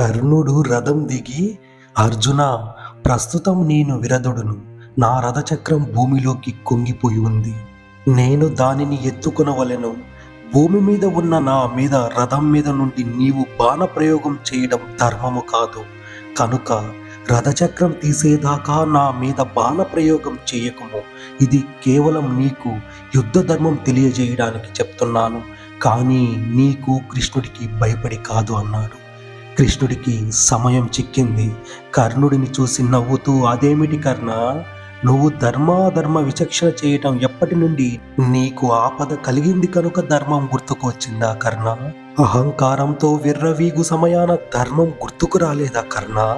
కర్ణుడు రథం దిగి అర్జున ప్రస్తుతం నేను విరధుడును. నా రథచక్రం భూమిలోకి కుంగిపోయి ఉంది. నేను దానిని ఎత్తుకొనవలెను. భూమి మీద ఉన్న నా మీద రథం మీద నుండి నీవు బాణ ప్రయోగం చేయడం ధర్మము కాదు. కనుక రథచక్రం తీసేదాకా నా మీద బాణ ప్రయోగం చేయకము. ఇది కేవలం నీకు యుద్ధ ధర్మం తెలియజేయడానికి చెప్తున్నాను. కానీ నీకు కృష్ణుడికి భయపడి కాదు అన్నాడు. కృష్ణుడికి సమయం చిక్కింది. కర్ణుడిని చూసి నవ్వుతూ అదేమిటి కర్ణ? నువ్వు ధర్మాధర్మ విచక్షణ చేయటం ఎప్పటి నుండి నీకు ఆపద కలిగింది కనుక ధర్మం గుర్తుకొచ్చిందా కర్ణ? అహంకారంతో విర్రవీగు సమయాన ధర్మం గుర్తుకు రాలేదా కర్ణ?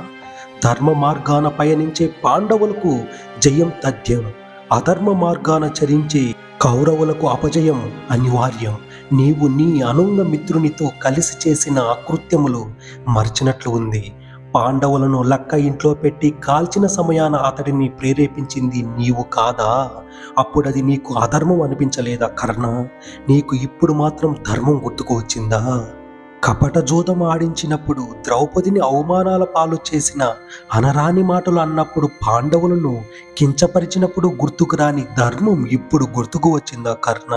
ధర్మ మార్గాన పయనించే పాండవులకు జయం తథ్యం. అధర్మ మార్గాన చరించే కౌరవులకు అపజయం అనివార్యం. నీవు నీ అనుంగ మిత్రునితో కలిసి చేసిన అకృత్యములు మర్చినట్లు ఉంది. పాండవులను లక్క ఇంట్లో పెట్టి కాల్చిన సమయాన అతడిని ప్రేరేపించింది నీవు కాదా? అప్పుడది నీకు అధర్మం అనిపించలేదా కర్ణ? నీకు ఇప్పుడు మాత్రం ధర్మం గుర్తుకు వచ్చిందా? కపట జూదం ఆడించినప్పుడు ద్రౌపదిని అవమానాల పాలు చేసిన అనరాని మాటలు అన్నప్పుడు పాండవులను కించపరిచినప్పుడు గుర్తుకు రాని ధర్మం ఇప్పుడు గుర్తుకు వచ్చిందా కర్ణ?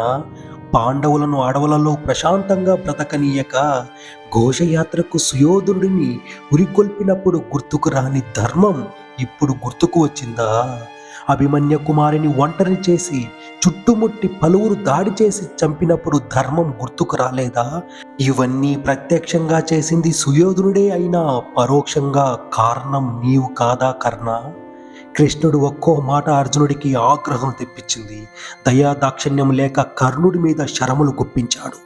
పాండవులను అడవులలో ప్రశాంతంగా బ్రతకనీయక ఘోషయాత్రకు సుయోధుడిని ఉరికొల్పినప్పుడు గుర్తుకు రాని ధర్మం ఇప్పుడు గుర్తుకు వచ్చిందా? అభిమన్య కుమారిని ఒంటరి చేసి చుట్టుముట్టి పలువురు దాడి చేసి చంపినప్పుడు ధర్మం గుర్తుకు రాలేదా? ఇవన్నీ ప్రత్యక్షంగా చేసింది సుయోధనుడే అయినా పరోక్షంగా కారణం నీవు కాదా కర్ణ? కృష్ణుడు ఒక్కో మాట అర్జునుడికి ఆగ్రహం తెప్పించింది. దయా దాక్షిణ్యం లేక కర్ణుడి మీద శరములు గుప్పించాడు.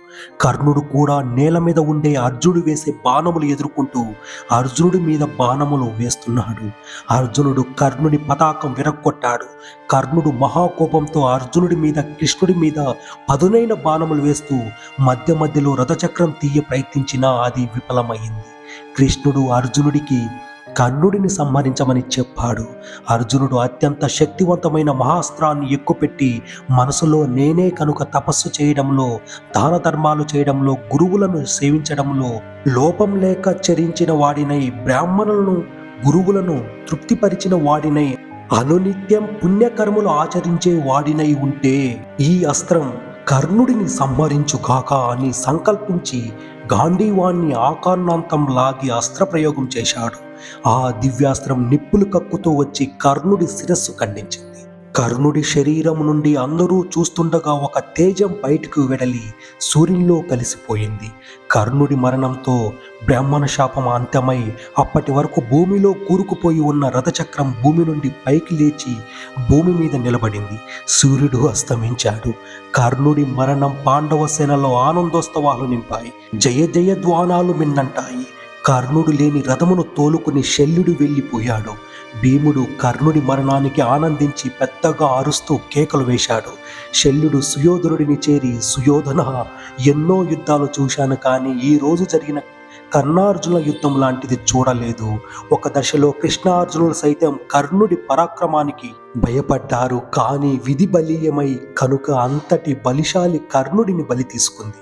కర్ణుడు కూడా నేల మీద ఉండే అర్జునుడు వేసే బాణములు ఎదుర్కొంటూ అర్జునుడి మీద బాణములు వేస్తున్నాడు. అర్జునుడు కర్ణుని పతాకం విరక్కొట్టాడు కర్ణుడు మహాకోపంతో అర్జునుడి మీద కృష్ణుడి మీద పదునైన బాణములు వేస్తూ మధ్య మధ్యలో రథచక్రం తీయ ప్రయత్నించినా అది విఫలమైంది. కృష్ణుడు అర్జునుడికి కర్ణుడిని సంహరించమని చెప్పాడు. అర్జునుడు అత్యంత శక్తివంతమైన మహాస్త్రాన్ని ఎక్కుపెట్టి మనసులో నేనే కనుక తపస్సు చేయడంలో దాన ధర్మాలు చేయడంలో గురువులను సేవించడంలో లోపం లేక చరించిన వాడినై బ్రాహ్మణులను గురువులను తృప్తిపరిచిన వాడినై అనునిత్యం పుణ్యకర్మలు ఆచరించే వాడినై ఉంటే ఈ అస్త్రం కర్ణుడిని సంహరించుగాక అని సంకల్పించి గాంధీవాణ్ణి ఆకారణాంతం లాగి అస్త్రప్రయోగం చేశాడు. ఆ దివ్యాస్త్రం నిప్పులు కక్కుతూ వచ్చి కర్ణుడి శిరస్సు ఖండించింది. కర్ణుడి శరీరం నుండి అందరూ చూస్తుండగా ఒక తేజం బయటకు వెడలి సూర్యుల్లో కలిసిపోయింది. కర్ణుడి మరణంతో బ్రాహ్మణ శాపం అంత్యమై అప్పటి వరకు భూమిలో కూరుకుపోయి ఉన్న రథచక్రం భూమి నుండి పైకి లేచి భూమి మీద నిలబడింది. సూర్యుడు అస్తమించాడు. కర్ణుడి మరణం పాండవ సేనలో ఆనందోత్సవాలు నింపాయి. జయ జయ ద్వానాలు మిన్నంటాయి. కర్ణుడు లేని రథమును తోలుకుని శల్యుడు వెళ్ళిపోయాడు. భీముడు కర్ణుడి మరణానికి ఆనందించి పెద్దగా అరుస్తూ కేకలు వేశాడు. శల్యుడు సుయోధనుడిని చేరి సుయోధన ఎన్నో యుద్ధాలు చూశాను కానీ ఈ రోజు జరిగిన కర్ణార్జున యుద్ధం లాంటిది చూడలేదు. ఒక దశలో కృష్ణార్జునులు సైతం కర్ణుడి పరాక్రమానికి భయపడ్డారు. కానీ విధి బలీయమై కనుక అంతటి బలిశాలి కర్ణుడిని బలి తీసుకుంది.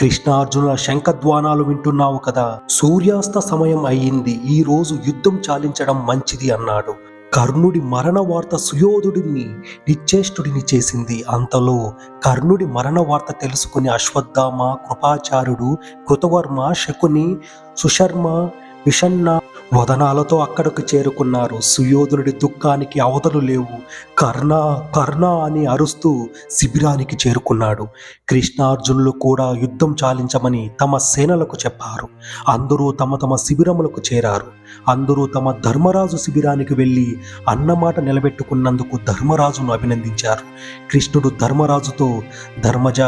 కృష్ణార్జునుల శంఖధ్వానాలు వింటున్నావు కదా? సూర్యాస్త సమయం అయ్యింది. ఈ రోజు యుద్ధం చాలించడం మంచిది అన్నాడు. కర్ణుడి మరణ వార్త సుయోధుడిని నిశ్చేష్టుడిని చేసింది. అంతలో కర్ణుడి మరణ వార్త తెలుసుకుని అశ్వత్థామ కృపాచార్యుడు కృతవర్మ శకుని సుశర్మ విషన్న వదనాలతో అక్కడకు చేరుకున్నారు. సుయోధనుడి దుఃఖానికి అవతలు లేవు. కర్ణ కర్ణ అని అరుస్తూ శిబిరానికి చేరుకున్నాడు. కృష్ణార్జునులు కూడా యుద్ధం చాలించమని తమ సేనలకు చెప్పారు. అందరూ తమ తమ శిబిరములకు చేరారు. అందరూ తమ ధర్మరాజు శిబిరానికి వెళ్ళి అన్నమాట నిలబెట్టుకున్నందుకు ధర్మరాజును అభినందించారు. కృష్ణుడు ధర్మరాజుతో ధర్మజ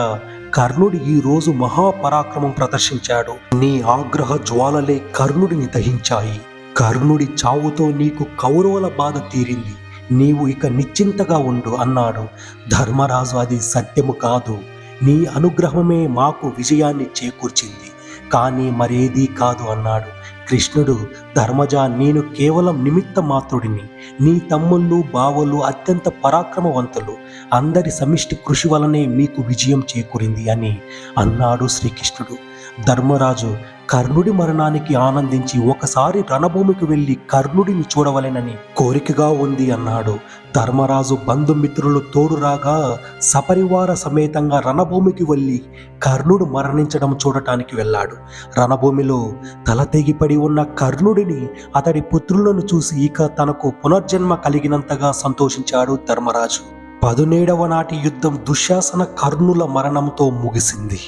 కర్ణుడు ఈ రోజు మహాపరాక్రమం ప్రదర్శించాడు. నీ ఆగ్రహ జ్వాలలే కర్ణుడిని దహించాయి. కర్ణుడి చావుతో నీకు కౌరవుల బాధ తీరింది. నీవు ఇక నిశ్చింతగా ఉండు అన్నాడు. ధర్మరాజు అది సత్యము కాదు. నీ అనుగ్రహమే మాకు విజయాన్ని చేకూర్చింది. కానీ మరేదీ కాదు అన్నాడు. కృష్ణుడు ధర్మజ నేను కేవలం నిమిత్త మాత్రుడిని నీ తమ్ముళ్ళు బావలు అత్యంత పరాక్రమవంతులు. అందరి సమిష్టి కృషి వలనే మీకు విజయం చేకూరింది అని అన్నాడు శ్రీకృష్ణుడు. ధర్మరాజు కర్ణుడి మరణానికి ఆనందించి ఒకసారి రణభూమికి వెళ్ళి కర్ణుడిని చూడవలెనని కోరికగా ఉంది అన్నాడు. ధర్మరాజు బంధుమిత్రులు తోడురాగా సపరివార సమేతంగా రణభూమికి వెళ్ళి కర్ణుడు మరణించడం చూడటానికి వెళ్ళాడు. రణభూమిలో తల తెగిపడి ఉన్న కర్ణుడిని అతడి పుత్రులను చూసి ఇక తనకు పునర్జన్మ కలిగినంతగా సంతోషించాడు ధర్మరాజు. పదునేడవ నాటి యుద్ధం దుశ్శాసన కర్ణుల మరణంతో ముగిసింది.